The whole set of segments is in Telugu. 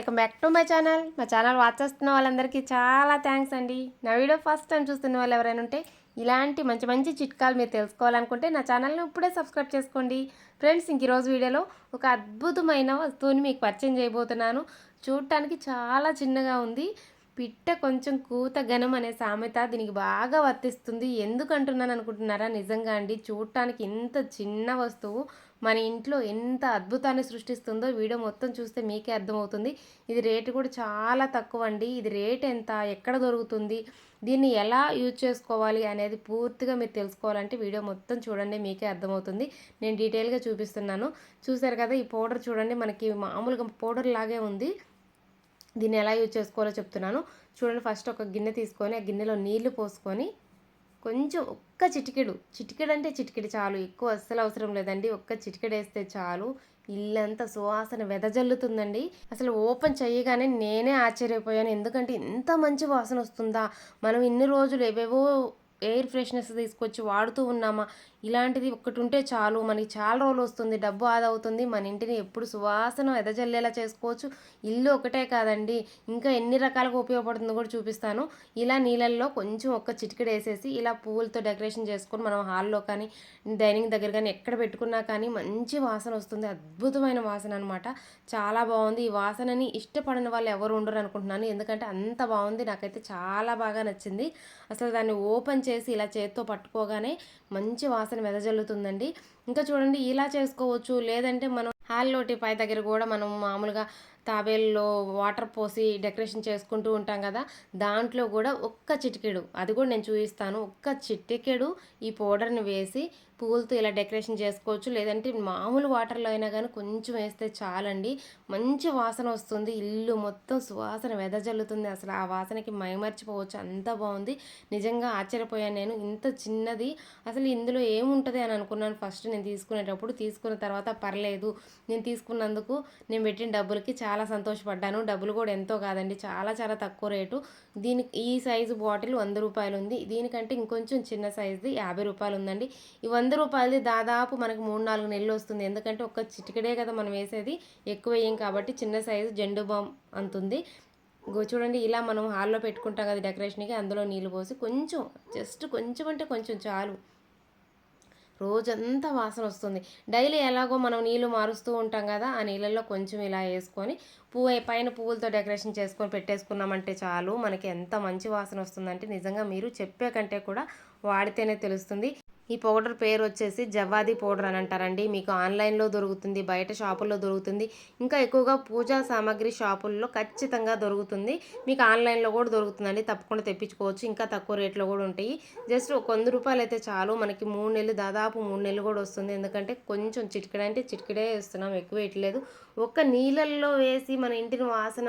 Welcome back to my channel. మా ఛానల్ వాచ్ చేస్తున్న వాళ్ళందరికీ చాలా థ్యాంక్స్ అండి. నా వీడియో ఫస్ట్ టైం చూస్తున్న వాళ్ళు ఎవరైనా ఉంటే ఇలాంటి మంచి మంచి చిట్కాలు మీరు తెలుసుకోవాలనుకుంటే నా ఛానల్ని ఇప్పుడే సబ్స్క్రైబ్ చేసుకోండి. ఫ్రెండ్స్ ఇంక ఈరోజు వీడియోలో ఒక అద్భుతమైన వస్తువుని మీకు పరిచయం చేయబోతున్నాను. చూడటానికి చాలా చిన్నగా ఉంది. పిట్ట కొంచెం కూత ఘనం అనే సామెత దీనికి బాగా వర్తిస్తుంది. ఎందుకు అంటున్నాను అనుకుంటున్నారా? నిజంగా అండి చూడటానికి ఇంత చిన్న వస్తువు మన ఇంట్లో ఎంత అద్భుతాన్ని సృష్టిస్తుందో వీడియో మొత్తం చూస్తే మీకే అర్థమవుతుంది. ఇది రేటు కూడా చాలా తక్కువ అండి ఇది రేట్ ఎంత? ఎక్కడ దొరుకుతుంది? దీన్ని ఎలా యూజ్ చేసుకోవాలి అనేది పూర్తిగా మీరు తెలుసుకోవాలంటే వీడియో మొత్తం చూడండి మీకే అర్థమవుతుంది. నేను డీటెయిల్గా చూపిస్తున్నాను. చూసారు కదా ఈ పౌడర్ చూడండి మనకి మామూలుగా పౌడర్ లాగే ఉంది. దీన్ని ఎలా యూజ్ చేసుకోవాలో చెప్తున్నాను. చూడండి ఫస్ట్ ఒక గిన్నె తీసుకొని ఆ గిన్నెలో నీళ్ళు పోసుకొని కొంచెం ఒక్క చిటికెడు చిటికెడు అంటే చిటికెడు చాలు ఎక్కువ అస్సలు అవసరం లేదండి. ఒక్క చిటికెడు వేస్తే చాలు. ఇల్లంతా సువాసన వెదజల్లుతుందండి. అసలు ఓపెన్ చేయగానే నేనే ఆశ్చర్యపోయాను. ఎందుకంటే ఇంత మంచి వాసన వస్తుందా? మనం ఇన్ని రోజులు ఏవేవో ఎయిర్ ఫ్రెషనర్స్ తీసుకొచ్చి వాడుతూ ఉన్నామా? ఇలాంటిది ఒకటి ఉంటే చాలు. మనకి చాలా రోజులు వస్తుంది. డబ్బు ఆదా అవుతుంది. మన ఇంటిని ఎప్పుడు సువాసన ఎదజల్లేలా చేసుకోవచ్చు. ఇల్లు ఒకటే కాదండి. ఇంకా ఎన్ని రకాలుగా ఉపయోగపడుతుందో కూడా చూపిస్తాను. ఇలా నీళ్ళల్లో కొంచెం ఒక్క చిటికెడు వేసేసి ఇలా పువ్వులతో డెకరేషన్ చేసుకొని మనం హాల్లో కానీ డైనింగ్ దగ్గర కానీ ఎక్కడ పెట్టుకున్నా కానీ మంచి వాసన వస్తుంది. అద్భుతమైన వాసన అనమాట చాలా బాగుంది. ఈ వాసనని ఇష్టపడని వాళ్ళు ఎవరు ఉండరు అనుకుంటున్నాను ఎందుకంటే అంత బాగుంది. నాకైతే చాలా బాగా నచ్చింది. అసలు దాన్ని ఓపెన్ చేసి ఇలా చేత్తో పట్టుకోగానే మంచి వాసన వెదజల్లుతుందండి. ఇంకా చూడండి ఇలా చేసుకోవచ్చు. లేదంటే మనం హాల్లోటి పై దగ్గర కూడా మనం మామూలుగా తాబేల్లో వాటర్ పోసి డెకరేషన్ చేసుకుంటూ ఉంటాం కదా దాంట్లో కూడా ఒక్క చిటికెడు అది కూడా నేను చూపిస్తాను ఒక్క చిటికెడు ఈ పౌడర్ని వేసి పువ్వులతో ఇలా డెకరేషన్ చేసుకోవచ్చు. లేదంటే మామూలు వాటర్లో అయినా కానీ కొంచెం వేస్తే చాలండి. మంచి వాసన వస్తుంది. ఇల్లు మొత్తం సువాసన వెదజల్లుతుంది. అసలు ఆ వాసనకి మైమర్చిపోవచ్చు. అంత బాగుంది. నిజంగా ఆశ్చర్యపోయాను నేను. ఇంత చిన్నది. అసలు ఇందులో ఏముంటుంది అని అనుకున్నాను. ఫస్ట్ నేను తీసుకునేటప్పుడు తీసుకున్న తర్వాత పర్లేదు. నేను తీసుకున్నందుకు నేను పెట్టిన డబ్బులకి చాలా సంతోషపడ్డాను. డబ్బులు కూడా ఎంతో కాదండి. చాలా చాలా తక్కువ రేటు. దీనికి ఈ సైజు బాటిల్ వంద రూపాయలు ఉంది దీనికంటే ఇంకొంచెం చిన్న సైజుది యాభై రూపాయలు ఉందండి ఈ వంద వంద రూపాయలది దాదాపు మనకు మూడు నాలుగు నెలలు వస్తుంది. ఎందుకంటే ఒక్క చిటికడే కదా మనం వేసేది. ఎక్కువ వేయం కాబట్టి చిన్న సైజు జెండు బామ్ అంతుంది చూడండి ఇలా మనం హాల్లో పెట్టుకుంటాం కదా డెకరేషన్కి అందులో నీళ్ళు పోసి కొంచెం జస్ట్ కొంచెం అంటే కొంచెం చాలు. రోజంతా వాసన వస్తుంది. డైలీ ఎలాగో మనం నీళ్ళు మారుస్తూ ఉంటాం కదా ఆ నీళ్ళల్లో కొంచెం ఇలా వేసుకొని పువ్వు పైన పువ్వులతో డెకరేషన్ చేసుకొని పెట్టేసుకున్నామంటే చాలు. మనకి ఎంత మంచి వాసన వస్తుందంటే నిజంగా మీరు చెప్పే కంటే కూడా వాడితేనే తెలుస్తుంది. ఈ పౌడర్ పేరు వచ్చేసి జవ్వాది పౌడర్ అని అంటారండి. మీకు ఆన్లైన్లో దొరుకుతుంది బయట షాపుల్లో దొరుకుతుంది. ఇంకా ఎక్కువగా పూజా సామాగ్రి షాపుల్లో ఖచ్చితంగా దొరుకుతుంది. మీకు ఆన్లైన్లో కూడా దొరుకుతుందండి. తప్పకుండా తెప్పించుకోవచ్చు. ఇంకా తక్కువ రేట్లో కూడా ఉంటాయి. జస్ట్ ఒక వంద రూపాయలు అయితే చాలు. మనకి మూడు నెలలు దాదాపు మూడు నెలలు కూడా వస్తుంది. ఎందుకంటే కొంచెం చిటికెడ అంటే చిటికెడే వేస్తున్నాం. ఎక్కువ వేయట్లేదు ఒక్క నీళ్ళల్లో వేసి మన ఇంటిని వాసన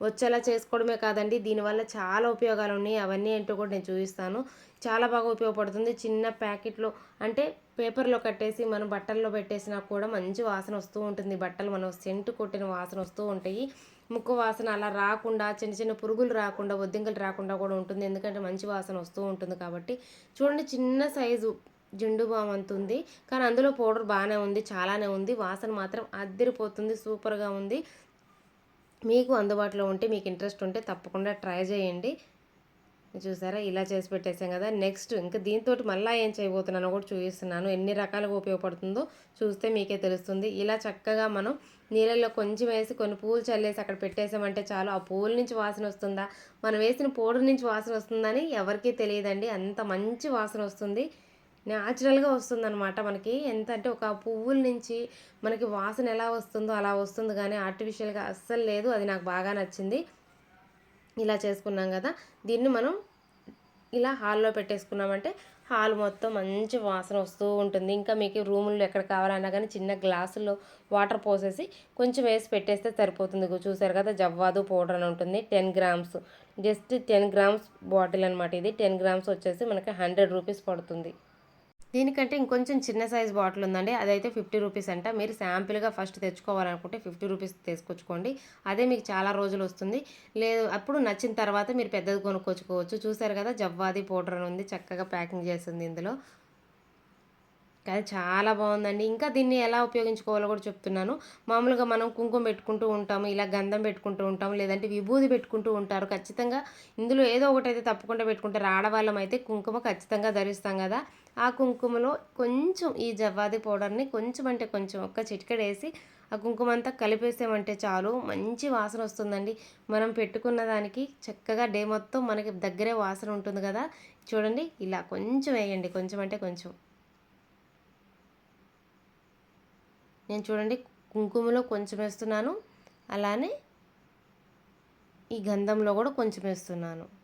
వచ్చేలా చేసుకోవడమే కాదండి. దీనివల్ల చాలా ఉపయోగాలు ఉన్నాయి. అవన్నీ ఏంటో కూడా నేను చూపిస్తాను. చాలా బాగా ఉపయోగపడుతుంది. చిన్న ప్యాకెట్లో అంటే పేపర్లో కట్టేసి మనం బట్టల్లో పెట్టేసినా కూడా మంచి వాసన వస్తూ ఉంటుంది. బట్టలు మనం సెంటు కొట్టిన వాసన వస్తూ ఉంటాయి. ముక్కు వాసన అలా రాకుండా చిన్న చిన్న పురుగులు రాకుండా ఒద్దింకలు రాకుండా కూడా ఉంటుంది. ఎందుకంటే మంచి వాసన వస్తూ ఉంటుంది కాబట్టి. చూడండి చిన్న సైజు జిండు బామ్ అంత ఉంది. కానీ అందులో పౌడర్ బాగానే ఉంది చాలానే ఉంది. వాసన మాత్రం అద్దరిపోతుంది సూపర్గా ఉంది. మీకు అందుబాటులో ఉంటే మీకు ఇంట్రెస్ట్ ఉంటే తప్పకుండా ట్రై చేయండి. చూసారా? ఇలా చేసి పెట్టేసాం కదా. నెక్స్ట్ ఇంకా దీంతో మళ్ళీ ఏం చేయబోతున్నానో కూడా చూపిస్తున్నాను. ఎన్ని రకాలుగా ఉపయోగపడుతుందో చూస్తే మీకే తెలుస్తుంది. ఇలా చక్కగా మనం నీళ్ళల్లో కొంచెం వేసి కొన్ని పూలు చల్లేసి అక్కడ పెట్టేసామంటే చాలు. ఆ పూల నుంచి వాసన వస్తుందా? మనం వేసిన పౌడర్ నుంచి వాసన వస్తుందని ఎవరికీ తెలియదండి. అంత మంచి వాసన వస్తుంది. న్యాచురల్గా వస్తుందన్నమాట మనకి. ఎంత అంటే ఒక పువ్వుల నుంచి మనకి వాసన ఎలా వస్తుందో అలా వస్తుంది. కానీ ఆర్టిఫిషియల్గా అస్సలు లేదు. అది నాకు బాగా నచ్చింది. ఇలా చేసుకున్నాం కదా దీన్ని మనం ఇలా హాల్లో పెట్టేసుకున్నామంటే హాల్ మొత్తం మంచి వాసన వస్తూ ఉంటుంది. ఇంకా మీకు రూముల్లో ఎక్కడ కావాలన్నా కానీ చిన్న గ్లాసుల్లో వాటర్ పోసేసి కొంచెం వేసి పెట్టేస్తే సరిపోతుంది. చూసారు కదా జవ్వాదు పౌడర్ అని ఉంటుంది. Ten grams just ten grams bottle అనమాట ఇది. టెన్ గ్రామ్స్ వచ్చేసి మనకి హండ్రెడ్ రూపీస్ పడుతుంది. దీనికంటే ఇంకొంచెం చిన్న సైజ్ బాటిల్ ఉందండి. అదైతే ఫిఫ్టీ రూపీస్ అంట. మీరు శాంపిల్గా ఫస్ట్ తెచ్చుకోవాలనుకుంటే ఫిఫ్టీ రూపీస్ తీసుకొచ్చుకోండి. అదే మీకు చాలా రోజులు వస్తుంది. లేదు అప్పుడు నచ్చిన తర్వాత మీరు పెద్దది కొనుక్కొచ్చుకోవచ్చు చూసారు కదా జవ్వాది పౌడర్ అని ఉంది. చక్కగా ప్యాకింగ్ చేస్తుంది ఇందులో. కానీ చాలా బాగుందండి. ఇంకా దీన్ని ఎలా ఉపయోగించుకోవాలో కూడా చెప్తున్నాను. మామూలుగా మనం కుంకుమ పెట్టుకుంటూ ఉంటాము ఇలా గంధం పెట్టుకుంటూ ఉంటాము లేదంటే విభూది పెట్టుకుంటూ ఉంటారు. ఖచ్చితంగా ఇందులో ఏదో ఒకటి అయితే తప్పకుండా పెట్టుకుంటారు. ఆడవాళ్ళం అయితే కుంకుమ ఖచ్చితంగా ధరిస్తాం కదా. ఆ కుంకుమలో కొంచెం ఈ జవ్వాది పౌడర్ని కొంచెం అంటే కొంచెం ఒక్క చిటికెడ వేసి ఆ కుంకుమ అంతా కలిపేసామంటే చాలు. మంచి వాసన వస్తుందండి. మనం పెట్టుకున్న దానికి చక్కగా డే మొత్తం మనకి దగ్గరే వాసన ఉంటుంది కదా. చూడండి ఇలా కొంచెం వేయండి. కొంచెం అంటే కొంచెం. నేను చూడండి కుంకుమలో కొంచెం వేస్తున్నాను. అలానే ఈ గంధంలో కూడా కొంచెం వేస్తున్నాను.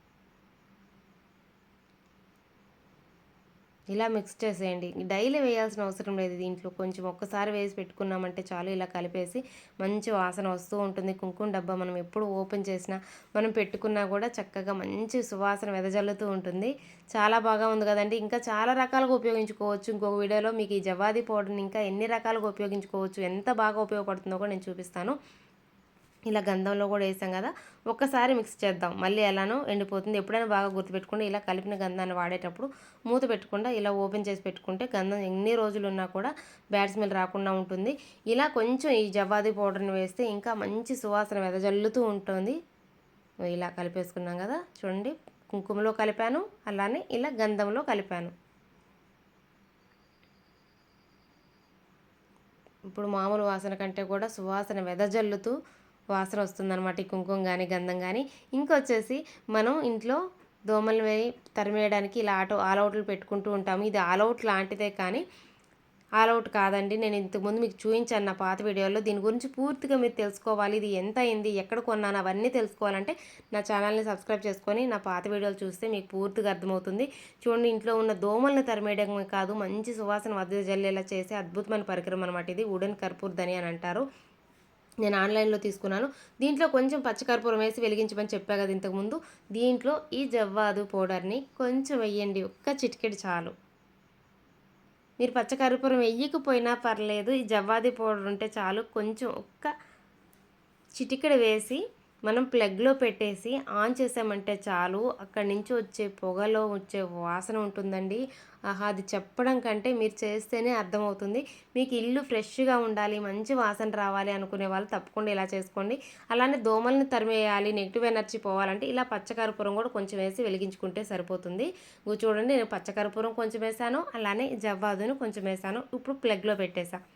ఇలా మిక్స్ చేసేయండి. డైలీ వేయాల్సిన అవసరం లేదు దీంట్లో. కొంచెం ఒక్కసారి వేసి పెట్టుకున్నామంటే చాలు ఇలా కలిపేసి మంచి వాసన వస్తూ ఉంటుంది. కుంకుమ డబ్బా మనం ఎప్పుడు ఓపెన్ చేసినా మనం పెట్టుకున్నా కూడా చక్కగా మంచి సువాసన వెదజల్లుతూ ఉంటుంది. చాలా బాగా ఉంది కదండి. ఇంకా చాలా రకాలుగా ఉపయోగించుకోవచ్చు. ఇంకొక వీడియోలో మీకు ఈ జవాది పౌడర్ని ఇంకా ఎన్ని రకాలుగా ఉపయోగించుకోవచ్చు ఎంత బాగా ఉపయోగపడుతుందో కూడా నేను చూపిస్తాను. ఇలా గంధంలో కూడా వేసాం కదా ఒక్కసారి మిక్స్ చేద్దాం. మళ్ళీ ఎలానో ఎండిపోతుంది. ఎప్పుడైనా బాగా గుర్తుపెట్టుకుంటే ఇలా కలిపిన గంధాన్ని వాడేటప్పుడు మూత పెట్టకుండా ఇలా ఓపెన్ చేసి పెట్టుకుంటే గంధం ఎన్ని రోజులు ఉన్నా కూడా బ్యాడ్ స్మెల్ రాకుండా ఉంటుంది. ఇలా కొంచెం ఈ జవాది పౌడర్ని వేస్తే ఇంకా మంచి సువాసన వెదజల్లుతూ ఉంటుంది. ఇలా కలిపేసుకున్నాం కదా చూడండి. కుంకుమలో కలిపాను అలానే ఇలా గంధంలో కలిపాను. ఇప్పుడు మామూలు వాసన కంటే కూడా సువాసన వెదజల్లుతూ వాసన వస్తుందన్నమాట ఈ కుంకుమ కానీ గంధం కానీ ఇంకొచ్చేసి మనం ఇంట్లో దోమలు తరిమేయడానికి ఇలా ఆటో ఆల్అవుట్లు పెట్టుకుంటూ ఉంటాము. ఇది ఆల్అవుట్ లాంటిదే కానీ ఆల్అవుట్ కాదండి. నేను ఇంతకుముందు మీకు చూపించాను నా పాత వీడియోలో. దీని గురించి పూర్తిగా మీరు తెలుసుకోవాలి. ఇది ఎంత అయింది ఎక్కడ కొన్నాను అవన్నీ తెలుసుకోవాలంటే నా ఛానల్ని సబ్స్క్రైబ్ చేసుకొని నా పాత వీడియోలు చూస్తే మీకు పూర్తిగా అర్థమవుతుంది. చూడండి ఇంట్లో ఉన్న దోమల్ని తరిమేయడమే కాదు మంచి సువాసన వద్ద జల్లేలా చేసే అద్భుతమైన పరికరం అనమాట ఇది. వుడెన్ కర్పూర్ దని అని అంటారు. నేను ఆన్లైన్లో తీసుకున్నాను. దీంట్లో కొంచెం పచ్చకర్పూరం వేసి వెలిగించమని చెప్పా కదా ఇంతకుముందు. దీంట్లో ఈ జవ్వాదు పౌడర్ని కొంచెం వెయ్యండి ఒక్క చిటికెడు చాలు. మీరు పచ్చకర్పూరం వెయ్యకపోయినా పర్లేదు ఈ జవ్వాది పౌడర్ ఉంటే చాలు. కొంచెం ఒక్క చిటికెడు వేసి మనం ప్లగ్లో పెట్టేసి ఆన్ చేసామంటే చాలు. అక్కడి నుంచి వచ్చే పొగలో వచ్చే వాసన ఉంటుందండి. ఆహా అది చెప్పడం కంటే మీరు చేస్తేనే అర్థమవుతుంది. మీకు ఇల్లు ఫ్రెష్గా ఉండాలి మంచి వాసన రావాలి అనుకునే వాళ్ళు తప్పకుండా ఇలా చేసుకోండి. అలానే దోమల్ని తరిమేయాలి నెగిటివ్ ఎనర్జీ పోవాలంటే ఇలా పచ్చకర్పూరం కూడా కొంచెం వేసి వెలిగించుకుంటే సరిపోతుంది. చూడండి నేను పచ్చకర్పూరం కొంచెం వేసాను అలానే జవ్వాదును కొంచెం వేసాను. ఇప్పుడు ప్లగ్లో పెట్టేశాను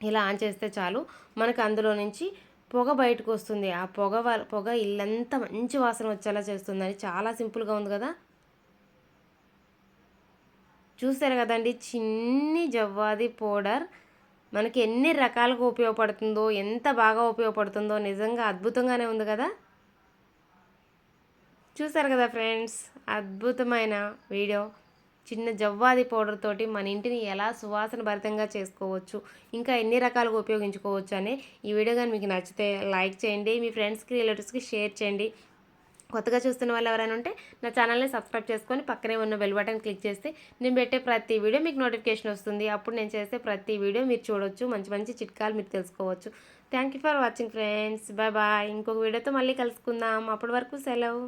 ఇలా ఆన్ చేస్తే చాలు. మనకు అందులో నుంచి పొగ బయటకు వస్తుంది ఆ పొగ పొగ ఇల్లంతా మంచి వాసన వచ్చేలా చేస్తుందని చాలా సింపుల్గా ఉంది కదా? చూసారు కదండి చిన్ని జవ్వాది పౌడర్. మనకి ఎన్ని రకాలుగా ఉపయోగపడుతుందో ఎంత బాగా ఉపయోగపడుతుందో నిజంగా అద్భుతంగానే ఉంది కదా? చూసారు కదా ఫ్రెండ్స్ అద్భుతమైన వీడియో. చిన్న జవ్వాది పౌడర్ తోటి మన ఇంటిని ఎలా సువాసన భరితంగా చేసుకోవచ్చు ఇంకా ఎన్ని రకాలుగా ఉపయోగించుకోవచ్చు అని ఈ వీడియో కానీ మీకు నచ్చితే లైక్ చేయండి మీ ఫ్రెండ్స్కి రిలేటివ్స్కి షేర్ చేయండి. కొత్తగా చూస్తున్న వాళ్ళు ఎవరైనా ఉంటే నా ఛానల్ని సబ్స్క్రైబ్ చేసుకొని పక్కనే ఉన్న బెల్ బటన్ క్లిక్ చేస్తే నేను పెట్టే ప్రతి వీడియో మీకు నోటిఫికేషన్ వస్తుంది. అప్పుడు నేను చేసే ప్రతి వీడియో మీరు చూడొచ్చు మంచి మంచి చిట్కాలు మీరు తెలుసుకోవచ్చు. Thank for watching friends. Bye bye. ఇంకొక వీడియోతో మళ్ళీ కలుసుకుందాం. అప్పటి వరకు సెలవు.